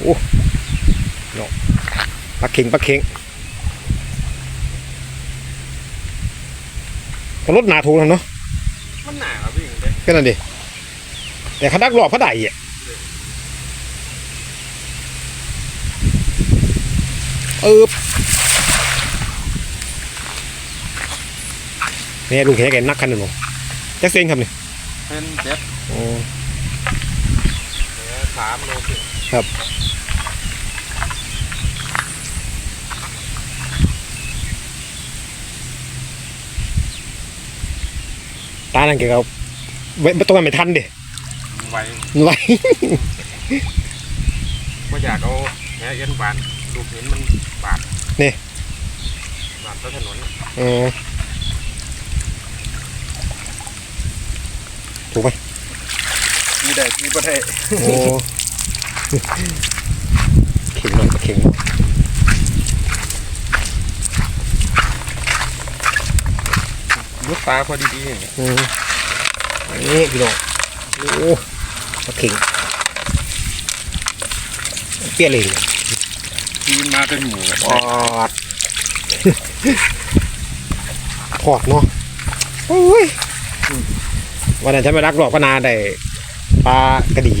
โอ้เนาะปลาเข็งปลาเข็งก็รถหนาถูกแล้วเนาะมันหนาครับพี่เด็กก็นั่นดิแต่เขาดักหลอกเขาได้อะเออเนี่ยลุงแขกแกนักขันหนึ่งแจ็คเซ็งครับนี่เป็นเจ็ดโอ้สามโลครึ่ง ครับ ตานั่นแกก็เว้ยตรงนั้นไม่ทันดิไวไว้ ก็อยากเอาแหเอ็นบานลูกเห็นมันบาดนี่ บาดถนนอ๋อถูกไหมมีได้มีประเทศโอ้ เข่งหน่อยเข่งลูกตาพอดีๆอย่างเงี้ยอืมอันนี้พี่น้องโอ้ปลาเข่งเปี้ยเลยเนี่ยทีมมาเป็นหมู่ปอดพอดเนาะโอ้ยวันนั้นฉันไปรักหลอกพนาได้ปลากระดี